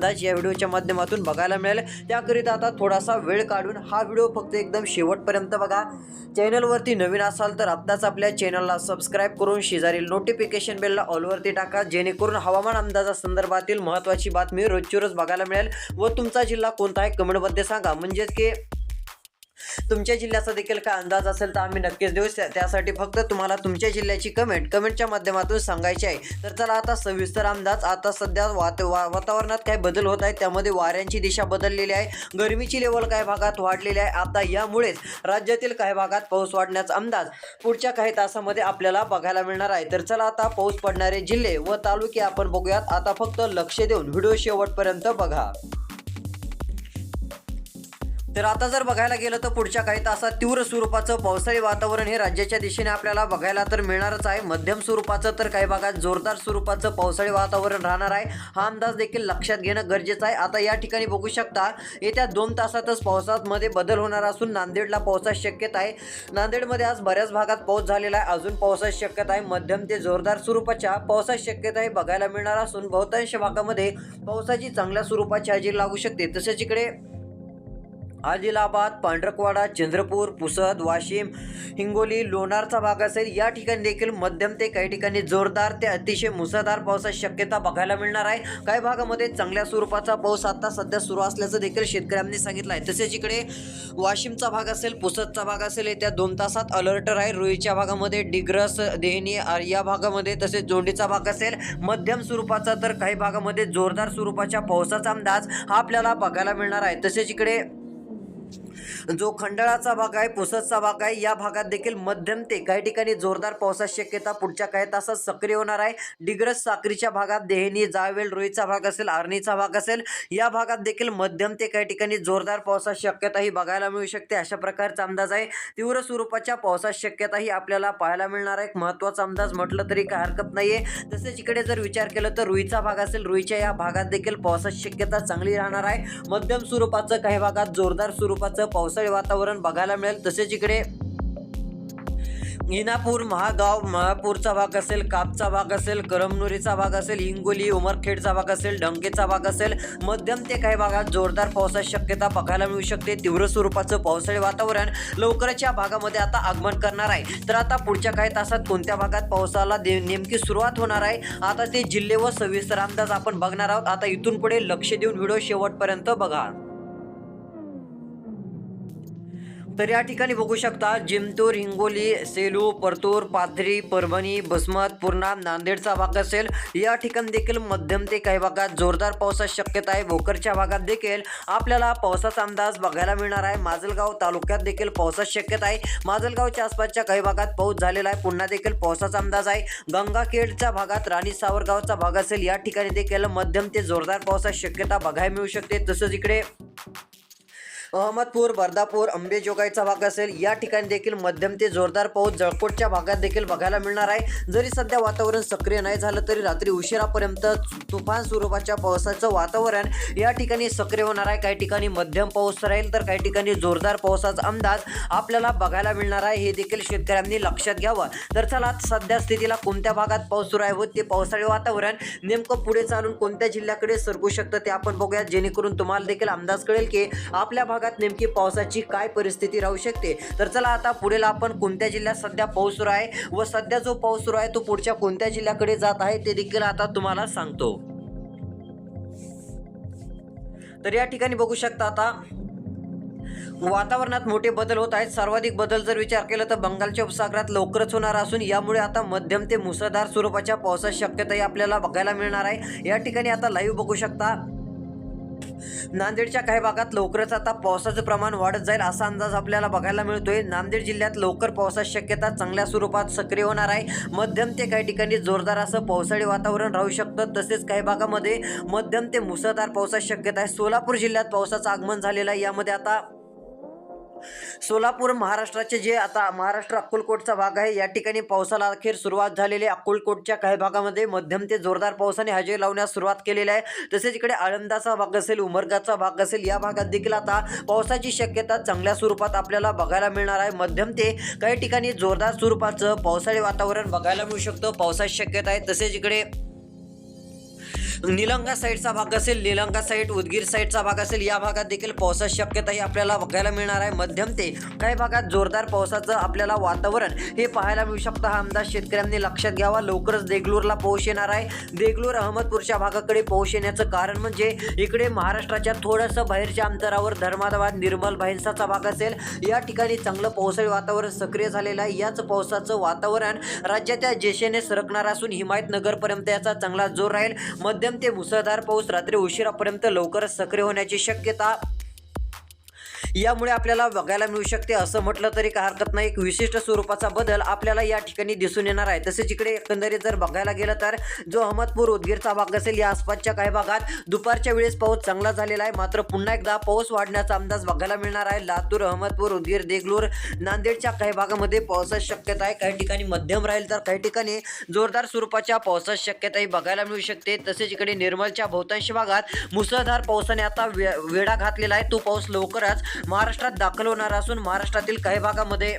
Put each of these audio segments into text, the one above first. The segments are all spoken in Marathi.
अंदाज या व्हिडिओच्या माध्यमातून बघायला मिळेल. त्याकरिता आता थोडासा वेळ काढून हा व्हिडिओ फक्त एकदम शेवटपर्यंत बघा. चॅनलवरती नवीन असाल तर आत्ताच आपल्या चॅनलला सबस्क्राईब करून शेजारील नोटिफिकेशन बेलला ऑलवरती टाका. जेणेकरून हवामान अंदाजा संदर्भातील महत्त्वाची बातमी रोजची रोज बघायला मिळेल व तुमचा जिल्हा कोणता आहे कमेंटमध्ये सांगा. म्हणजेच की तुमच्या जिल्ह्याचा देखील काय अंदाज असेल तर आम्ही नक्कीच देऊ. त्यासाठी फक्त तुम्हाला तुमच्या जिल्ह्याची कमेंट कमेंटच्या माध्यमातून सांगायची आहे. तर चला आता सविस्तर अंदाज. आता सध्या वात वा वातावरणात काय बदल होत आहे त्यामध्ये वाऱ्यांची दिशा बदललेली आहे. गरमीची लेवल काही भागात वाढलेली आहे. आता यामुळेच राज्यातील काही भागात पाऊस वाढण्याचा अंदाज पुढच्या काही तासामध्ये आपल्याला बघायला मिळणार आहे. तर चला आता पाऊस पडणारे जिल्हे व तालुके आपण बघूयात. आता फक्त लक्ष देऊन व्हिडिओ शेवटपर्यंत बघा. तर आता जर बघायला गेलं तर पुढच्या काही तासात तीव्र स्वरूपाचं पावसाळी वातावरण हे राज्याच्या दिशेने आपल्याला बघायला तर मिळणारच आहे. मध्यम स्वरूपाचं तर काही भागात जोरदार स्वरूपाचं पावसाळी वातावरण राहणार आहे. हा अंदाज देखील लक्षात घेणं गरजेचं आहे. आता या ठिकाणी बघू शकता येत्या दोन तासातच पावसामध्ये बदल होणार असून नांदेडला पावसाची शक्यता आहे. नांदेडमध्ये आज बऱ्याच भागात पाऊस झालेला आहे. अजून पावसाची शक्यता आहे. मध्यम ते जोरदार स्वरूपाच्या पावसाची शक्यता हे बघायला मिळणार असून बहुतांश भागामध्ये पावसाची चांगल्या स्वरूपाची हजेरी लागू शकते. तसेच इकडे आदिलाबाद पांढरकवाडा चंद्रपूर पुसद वाशिम हिंगोली लोणारचा भाग असेल या ठिकाणी देखील मध्यम ते काही ठिकाणी जोरदार ते अतिशय मुसळधार पावसाची शक्यता बघायला मिळणार आहे. काही भागामध्ये चांगल्या स्वरूपाचा पाऊस आता सध्या सुरू असल्याचं देखील शेतकऱ्यांनी सांगितलं आहे तसेच इकडे वाशिमचा भाग असेल पुसदचा भाग असेल येत्या दोन तासात अलर्ट राहील. रुईच्या भागामध्ये डिग्रस देहनी या भागामध्ये तसेच जोंडीचा भाग असेल. मध्यम स्वरूपाचा तर काही भागामध्ये जोरदार स्वरूपाच्या पावसाचा अंदाज हा आपल्याला बघायला मिळणार आहे. तसेच इकडे जो खंडाळाचा भाग आहे पुसदचा भाग आहे या भागात देखील मध्यम ते काही ठिकाणी जोरदार पावसाची शक्यता पुढच्या काही तासात सक्रिय होणार आहे. डिग्रस साक्रीच्या भागात देहनी जावेल रोईचा भाग असेल आर्णीचा भाग असेल या भागात देखील मध्यम ते काही ठिकाणी जोरदार पावसाची शक्यता ही बघायला मिळू शकते. अशा प्रकारचा अंदाज आहे. तीव्र स्वरूपाच्या पावसाची शक्यता ही आपल्याला पाहायला मिळणार आहे. एक महत्त्वाचा अंदाज म्हटलं तरी काय हरकत नाहीये. तसेच इकडे जर विचार केला तर रुईचा भाग असेल रुईच्या या भागात देखील पावसाची शक्यता चांगली राहणार आहे. मध्यम स्वरूपाचं काही भागात जोरदार स्वरूपाचं पावसाळी वातावरण बघायला मिळेल. तसेच इकडे इनापूर महागाव महापूरचा भाग असेल कापचा भाग असेल करमनुरीचा भाग असेल हिंगोली उमरखेडचा भाग असेल डंकेचा भाग असेल मध्यम ते काही भागात जोरदार पावसाची शक्यता बघायला मिळू शकते. तीव्र स्वरूपाचं पावसाळी वातावरण लवकरच या भागामध्ये आता आगमन करणार आहे. तर आता पुढच्या काही तासात कोणत्या भागात पावसाला दे- नेमकी सुरुवात होणार आहे? आता ते जिल्हे व सविस्तर अंदाज आपण बघणार आहोत. आता इथून पुढे लक्ष देऊन व्हिडिओ शेवटपर्यंत बघा. तर या ठिकाणी बघू शकता जिमतूर हिंगोली सेलू परतूर पाथरी परभणी बसमत पूर्णा नांदेडचा भाग असेल. या ठिकाणी देखील मध्यम ते काही भागात जोरदार पावसाची शक्यता आहे. भोकरच्या भागात देखील आपल्याला पावसाचा अंदाज बघायला मिळणार आहे. माजलगाव तालुक्यात देखील पावसाची शक्यता आहे. माजलगावच्या आसपासच्या काही भागात पाऊस झालेला आहे. पुन्हा देखील पावसाचा अंदाज आहे. गंगाखेडच्या भागात राणी सावरगावचा भाग असेल. या ठिकाणी देखील मध्यम ते जोरदार पावसाची शक्यता बघायला मिळू शकते. तसंच इकडे अहमदपूर बर्दापूर अंबेजोगाईचा भाग असेल. या ठिकाणी देखील मध्यम ते जोरदार पाऊस जळकोटच्या भागात देखील बघायला मिळणार आहे. जरी सध्या वातावरण सक्रिय नाही झालं तरी रात्री उशिरापर्यंत तुफान स्वरूपाच्या पावसाचं वातावरण या ठिकाणी सक्रिय होणार आहे. काही ठिकाणी मध्यम पाऊस राहील तर काही ठिकाणी जोरदार पावसाचा अंदाज आपल्याला बघायला मिळणार आहे. हे देखील शेतकऱ्यांनी लक्षात घ्यावं. तर चला सध्या स्थितीला कोणत्या भागात पाऊस सुरू आहे व ते पावसाळी वातावरण नेमकं पुढे चालून कोणत्या जिल्ह्याकडे सरकू शकतं ते आपण बघूया. जेणेकरून तुम्हाला देखील अंदाज कळेल की आपल्या भागात नेमकी पावसाची काय परिस्थिती राहू शकते? तर चला आता पुढे आपण कोणत्या जिल्ह्यात सध्या पाऊस सुरू आहे व सध्या जो पाऊस सुरू आहे तो पुढच्या कोणत्या जिल्ह्याकडे जात आहे ते देखील आता तुम्हाला सांगतो. तर या ठिकाणी बघू शकता आता वातावरणात मोठे बदल होत आहेत. सर्वाधिक बदल जर विचार केला तर बंगालच्या उपसागरात लवकरच होणार असून यामुळे आता मध्यम ते मुसळधार स्वरूपाच्या पावसाची शक्यताही आपल्याला बघायला मिळणार आहे. या ठिकाणी आता लाईव्ह बघू शकता नांदेडच्या काही भागात लवकरच आता पावसाचं प्रमाण वाढत जाईल असा अंदाज आपल्याला बघायला मिळतोय. नांदेड जिल्ह्यात लवकर पावसाची शक्यता चांगल्या स्वरूपात सक्रिय होणार आहे. मध्यम ते काही ठिकाणी जोरदार असं पावसाळी वातावरण राहू शकतं. तसेच काही भागामध्ये मध्यम ते मुसळधार पावसाची शक्यता आहे. सोलापूर जिल्ह्यात पावसाचं आगमन झालेलं आहे. यामध्ये आता सोलापूर महाराष्ट्राचे जे आता महाराष्ट्र अक्कलकोटचा भाग आहे या ठिकाणी पावसाला अखेर सुरुवात झालेली आहे. अक्कलकोटच्या काही भागामध्ये मध्यम ते जोरदार पावसाने हजेरी लावण्यास सुरुवात केलेली आहे. तसेच इकडे आळंदाचा भाग असेल उमरगाचा भाग असेल या भागात देखील आता पावसाची शक्यता चांगल्या स्वरूपात आपल्याला बघायला मिळणार आहे. मध्यम ते काही ठिकाणी जोरदार स्वरूपाचं पावसाळी वातावरण बघायला मिळू शकतं. पावसाची शक्यता आहे. तसेच इकडे निलंगा साईडचा भाग असेल निलंगा साईड उदगीर साईडचा भाग असेल या भागात देखील पावसाची शक्यताही आपल्याला बघायला मिळणार आहे. मध्यम ते काही भागात जोरदार पावसाचं आपल्याला वातावरण हे पाहायला मिळू शकतं. हा अंदाज शेतकऱ्यांनी लक्षात घ्यावा. लवकरच देगलूरला पाऊस येणार आहे. देगलूर अहमदपूरच्या भागाकडे पाऊस येण्याचं कारण म्हणजे इकडे महाराष्ट्राच्या थोडंसं बाहेरच्या अंतरावर धर्मादाबाद निर्मल भाईंसाचा भाग असेल. या ठिकाणी चांगलं पावसाळी वातावरण सक्रिय झालेलं आहे. याच पावसाचं वातावरण राज्याच्या जेशेने सरकणार असून हिमायतनगरपर्यंत याचा चांगला जोर राहील. मध्यम ते मुसळधार पाऊस रात्री उशिरापर्यंत लवकरच सक्रिय होण्याची शक्यता यामुळे आपल्याला बघायला मिळू शकते. असं म्हटलं तरी का हरकत नाही. एक विशिष्ट स्वरूपाचा बदल आपल्याला या ठिकाणी दिसून येणार आहे. तसेच इकडे एकंदरीत जर बघायला गेलं तर जो अहमदपूर उदगीरचा भाग असेल या आसपासच्या काही भागात दुपारच्या वेळेस पाऊस चांगला झालेला आहे. मात्र पुन्हा एकदा पाऊस वाढण्याचा अंदाज बघायला मिळणार आहे. लातूर अहमदपूर उदगीर देगलूर नांदेडच्या काही भागामध्ये पावसाची शक्यता आहे. काही ठिकाणी मध्यम राहील तर काही ठिकाणी जोरदार स्वरूपाच्या पावसाची शक्यताही बघायला मिळू शकते. तसेच इकडे निर्मलच्या बहुतांश भागात मुसळधार पावसाने आता वे वेढा घातलेला आहे. तो पाऊस लवकरच महाराष्ट्रात दाखल होणार असून महाराष्ट्रातील काही भागामध्ये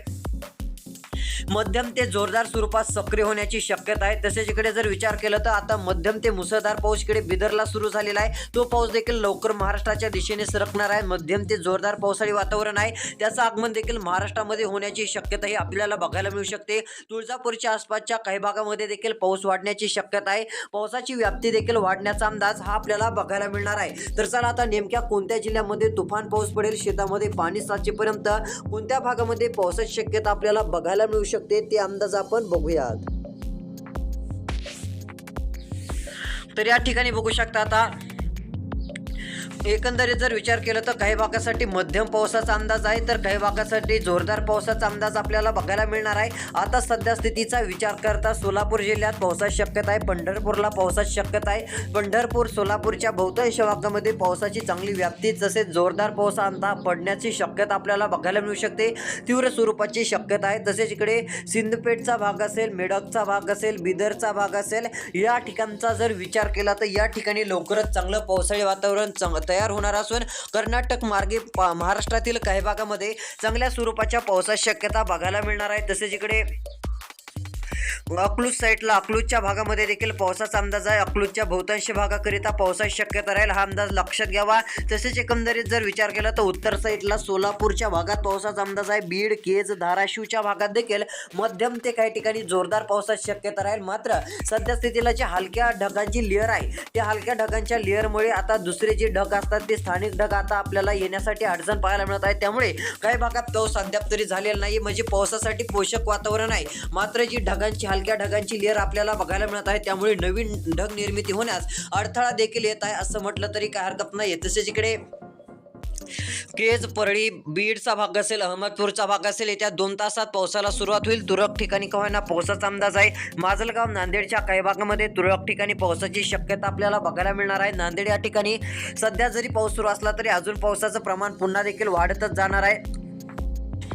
मध्यम ते जोरदार स्वरूपात सक्रिय होण्याची शक्यता आहे. तसेच इकडे जर विचार केला तर आता मध्यम ते मुसळधार पाऊस इकडे बिदरला सुरू झालेला आहे. तो पाऊस देखील लवकर महाराष्ट्राच्या दिशेने सरकणार आहे. मध्यम ते जोरदार पावसाळी वातावरण आहे. त्याचं आगमन देखील महाराष्ट्रामध्ये होण्याची शक्यताही आपल्याला बघायला मिळू शकते. तुळजापूरच्या आसपासच्या काही भागामध्ये देखील पाऊस वाढण्याची शक्यता आहे. पावसाची व्याप्ती देखील वाढण्याचा अंदाज हा आपल्याला बघायला मिळणार आहे. तर चला आता नेमक्या कोणत्या जिल्ह्यामध्ये तुफान पाऊस पडेल? शेतामध्ये पाणी साचेपर्यंत कोणत्या भागामध्ये पावसाची शक्यता आपल्याला बघायला मिळू शकते? ते अंदाज आपण बघूयात. तर या ठिकाणी बघू शकता आता एकंदरीत जर विचार केला तर काही भागासाठी मध्यम पावसाचा अंदाज आहे तर काही भागासाठी जोरदार पावसाचा अंदाज आपल्याला बघायला मिळणार आहे. आता सध्या स्थितीचा विचार करता सोलापूर जिल्ह्यात पावसाची शक्यता आहे पंढरपूरला पावसाची शक्यता आहे. पंढरपूर सोलापूरच्या बहुतांश भागामध्ये पावसाची चांगली व्याप्ती तसेच जोरदार पाऊस अंदा पडण्याची शक्यता आपल्याला बघायला मिळू शकते. तीव्र स्वरूपाची शक्यता आहे. तसेच इकडे सिंदपेठचा भाग असेल मेडकचा भाग असेल बिदरचा भाग असेल या ठिकाणचा जर विचार केला तर या ठिकाणी लवकरच चांगलं पावसाळी वातावरण चांग तयार होणार असून कर्नाटक मार्गे पा- महाराष्ट्रातील काही भागामध्ये चांगल्या स्वरूपाच्या पावसाची शक्यता बघायला मिळणार आहे. तसेच इकडे अकलूज साईडला अकलूजच्या भागामध्ये देखील पावसाचा अंदाज आहे. अकलूजच्या बहुतांश भागाकरिता पावसाची शक्यता राहील हा अंदाज लक्षात घ्यावा. तसेच एकंदरीत जर विचार केला तर उत्तर साईडला सोलापूरच्या भागात पावसाचा अंदाज आहे. बीड केज धाराशिवच्या भागात देखील मध्यम ते काही ठिकाणी जोरदार पावसाची शक्यता राहील. मात्र सध्या स्थितीला जे हलक्या ढगांची लेअर आहे त्या हलक्या ढगांच्या लेअरमुळे आता दुसरे जे ढग असतात ते स्थानिक ढग आता आपल्याला येण्यासाठी अडचण पाहायला मिळत आहे. त्यामुळे काही भागात पाऊस अद्याप तरी झालेला नाही म्हणजे पावसासाठी पोषक वातावरण आहे. मात्र जी ढगांची हलक्या ढगांची लेअर आपल्याला बघायला मिळत आहे. त्यामुळे नवीन ढग निर्मिती होण्यास अडथळा देखील येत आहे असं म्हटलं तरी काय हरकत नाही तसेच इकडे केज परळी बीडचा भाग असेल अहमदपूरचा भाग असेल येत्या दोन तासात पावसाला सुरुवात होईल. तुरळक ठिकाणी का पावसाचा अंदाज आहे. माजलगाव नांदेडच्या काही भागामध्ये तुरळक ठिकाणी पावसाची शक्यता आपल्याला बघायला मिळणार आहे. नांदेड या ठिकाणी सध्या जरी पाऊस सुरू असला तरी अजून पावसाचं प्रमाण पुन्हा देखील वाढतच जाणार आहे.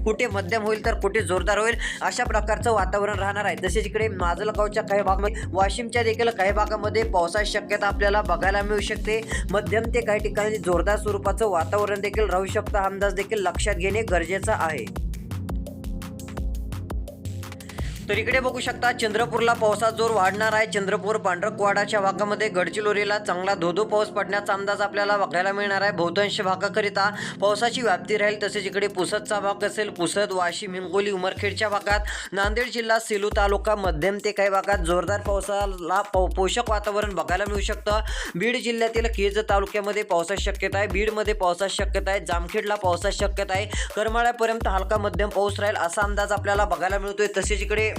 कुठे मध्यम होईल तर कुठे जोरदार होईल अशा प्रकारचं वातावरण राहणार आहे. तसेच इकडे माजलगावच्या काही भागामध्ये वाशिमच्या देखील काही भागामध्ये पावसाची शक्यता आपल्याला बघायला मिळू शकते. मध्यम ते काही ठिकाणी जोरदार स्वरूपाचं वातावरण देखील राहू शकतं. हा अंदाज देखील लक्षात घेणे गरजेचं आहे. तर इकडे बघू शकता चंद्रपूरला पावसात जोर वाढणार आहे. चंद्रपूर पांढरकवाडाच्या भागामध्ये गडचिरोलीला चांगला धोधो पाऊस पडण्याचा अंदाज आपल्याला बघायला मिळणार आहे. बहुतांश भागाकरिता पावसाची व्याप्ती राहील तसेच इकडे पुसदचा भाग असेल पुसद वाशिम हिंगोली उमरखेडच्या भागात नांदेड जिल्हा सेलू तालुका मध्यम ते काही भागात जोरदार पावसाला पोषक वातावरण बघायला मिळू शकतं. बीड जिल्ह्यातील केज तालुक्यामध्ये पावसाची शक्यता आहे. बीडमध्ये पावसाची शक्यता आहे. जामखेडला पावसाची शक्यता आहे. करमाळ्यापर्यंत हलका मध्यम पाऊस राहील असा अंदाज आपल्याला बघायला मिळतोय. तसेच इकडे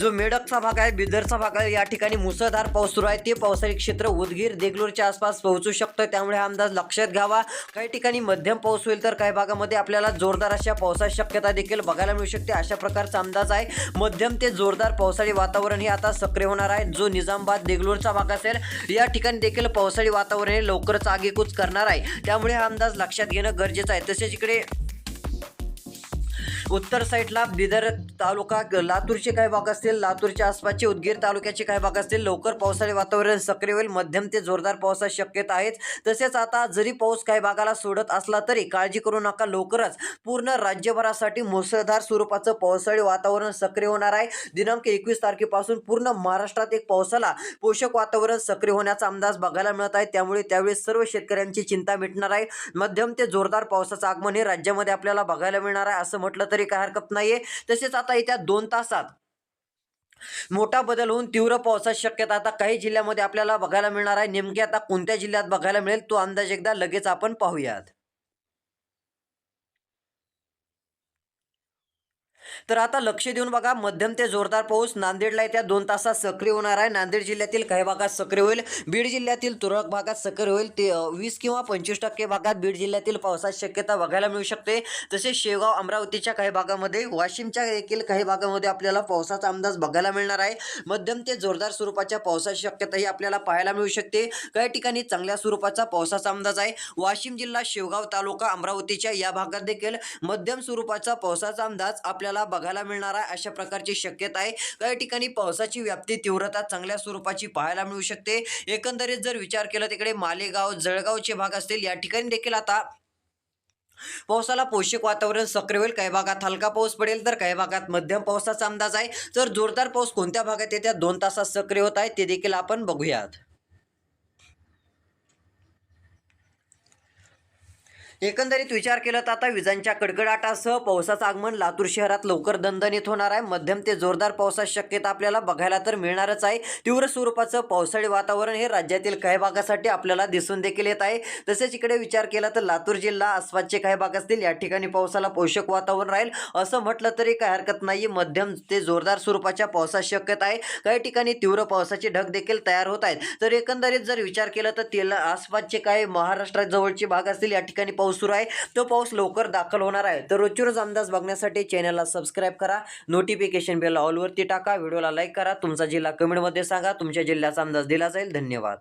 जो मेडकचा भाग आहे बिदरचा भाग आहे या ठिकाणी मुसळधार पाऊस सुरू आहे. ते पावसाळी क्षेत्र उदगीर देगलूरच्या आसपास पोहोचू शकतं त्यामुळे हा अंदाज लक्षात घ्यावा. काही ठिकाणी मध्यम पाऊस होईल तर काही भागामध्ये आपल्याला जोरदार अशा पावसाची शक्यता देखील बघायला मिळू शकते. अशा प्रकारचा अंदाज आहे. मध्यम ते जोरदार पावसाळी वातावरण हे आता सक्रिय होणार आहे. जो निजामाबाद देगलूरचा भाग असेल या ठिकाणी देखील पावसाळी वातावरण हे लवकरच आगेकूच करणार आहे. त्यामुळे हा अंदाज लक्षात घेणं गरजेचं आहे. तसेच इकडे उत्तर साईडला बिदर तालुका लातूरचे काही भाग असतील? लातूरच्या आसपासचे उदगीर तालुक्याचे काही भाग असतील? लवकर पावसाळी वातावरण सक्रिय होईल. मध्यम ते जोरदार पावसाची शक्यता आहेच तसेच आता जरी पाऊस काही भागाला सोडत असला तरी काळजी करू नका. लवकरच पूर्ण राज्यभरासाठी मुसळधार स्वरूपाचं पावसाळी वातावरण सक्रिय होणार आहे. दिनांक एकवीस तारखेपासून पूर्ण महाराष्ट्रात एक पावसाला पोषक वातावरण सक्रिय होण्याचा अंदाज बघायला मिळत आहे. त्यामुळे त्यावेळी सर्व शेतकऱ्यांची चिंता मिटणार आहे. मध्यम ते जोरदार पावसाचं आगमन हे राज्यामध्ये आपल्याला बघायला मिळणार आहे. असं म्हटलं तरी काही हरकत नाहीये. तसेच आता येत्या दोन तासात मोठा बदल होऊन तीव्र पावसाची शक्यता आता काही जिल्ह्यामध्ये आपल्याला बघायला मिळणार आहे. नेमके आता कोणत्या जिल्ह्यात बघायला मिळेल? तो अंदाज एकदा लगेच आपण पाहूयात. तर आता लक्ष देऊन बघा मध्यम ते जोरदार पाऊस. नांदेडला येत्या दोन तासात सक्रिय होणार आहे. नांदेड जिल्ह्यातील काही भागात सक्रिय होईल. बीड जिल्ह्यातील तुरळक भागात सक्रिय होईल. ते वीस किंवा पंचवीस टक्के भागात बीड जिल्ह्यातील पावसाची शक्यता बघायला मिळू शकते. तसेच शेगाव अमरावतीच्या काही भागामध्ये वाशिमच्या देखील काही भागामध्ये आपल्याला पावसाचा अंदाज बघायला मिळणार आहे. मध्यम ते जोरदार स्वरूपाच्या पावसाची शक्यताही आपल्याला पाहायला मिळू शकते. काही ठिकाणी चांगल्या स्वरूपाचा पावसाचा अंदाज आहे. वाशिम जिल्हा शेवगाव तालुका अमरावतीच्या या भागात देखील मध्यम स्वरूपाचा पावसाचा अंदाज आपल्याला बघायला मिळणार आहे अशा प्रकारची शक्यता आहे. काही ठिकाणी पावसाची व्याप्ती तीव्रता चांगल्या स्वरूपाची पाहायला मिळू शकते. एकंदरीत जर विचार केला तिकडे मालेगाव जळगावचे भाग असतील या ठिकाणी देखील आता पावसाला पोषक वातावरण सक्रिय होईल. काही भागात हलका पाऊस पडेल तर काही भागात मध्यम पावसाचा अंदाज आहे. तर जोरदार पाऊस कोणत्या भागात येत्या दोन तासात सक्रिय होत आहे ते देखील आपण बघूयात. एकंदरीत विचार केला तर आता विजांच्या कडकडाटासह पावसाचं आगमन लातूर शहरात लवकर दणदणीत होणार आहे. मध्यम ते जोरदार पावसाची शक्यता आपल्याला बघायला तर मिळणारच आहे. तीव्र स्वरूपाचं पावसाळी वातावरण हे राज्यातील काही भागासाठी आपल्याला दिसून देखील येत आहे. तसेच इकडे विचार केला तर लातूर जिल्हा आसपासचे काही भाग असतील या ठिकाणी पावसाला पोषक वातावरण राहील. असं म्हटलं तरी काही हरकत नाही मध्यम ते जोरदार स्वरूपाच्या पावसाची शक्यता आहे. काही ठिकाणी तीव्र पावसाचे ढग देखील तयार होत आहेत. तर एकंदरीत जर विचार केला तर तेला आसपासचे काही महाराष्ट्रात जवळचे भाग असतील या ठिकाणी पाऊस पाऊस सुरू आहे. तो पाऊस लवकर दाखल होणार आहे. तर रोजची रोज अंदाज बघण्यासाठी चॅनलला सबस्क्राईब करा. नोटिफिकेशन बेल ऑलवरती टाका. व्हिडिओला लाईक करा. तुमचा जिल्हा कमेंटमध्ये सांगा. तुमच्या जिल्ह्याचा अंदाज दिला जाईल. धन्यवाद.